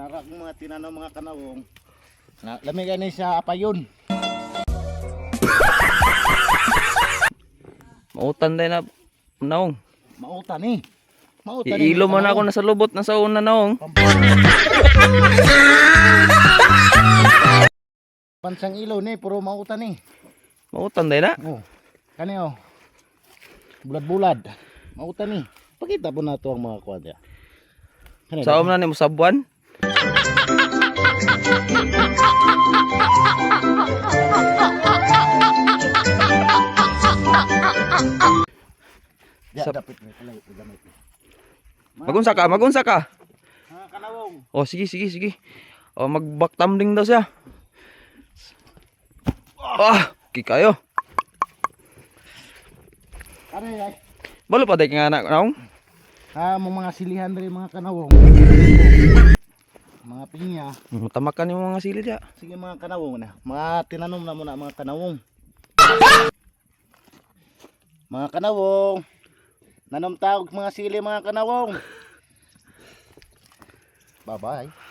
nara kong mga tinanaw mga kanawong. Na lamigan ni sa apayon. Mautan din na naong. Mauta ni. Mauta Iilo man ako na sa lubot na sa una naong. Pansang ilaw ni puro mauta ni. Mautan din na. Oh. Kani oh. Bulad-bulad. Mauta ni. Pakita po na to ang mga kwadya. Kani. Sa na ni mo sabuan. Ya, sa- dapit ni kalay gamit. Magunsa ka, magunsa ka. Mga kanawong. Oh, sige, sige, sige. Oh, magbaktamding daw siya. Ah, okay kayo. Kani ay. Balo pa day nga anak naong. Ah, mo mga silihan rin mga kanawong. Matamakan yung mga sili dia. Sige mga kanawong na. Mga tinanom na muna mga kanawong. Mga kanawong. Nanom tawag mga sili mga kanawong. Bye-bye.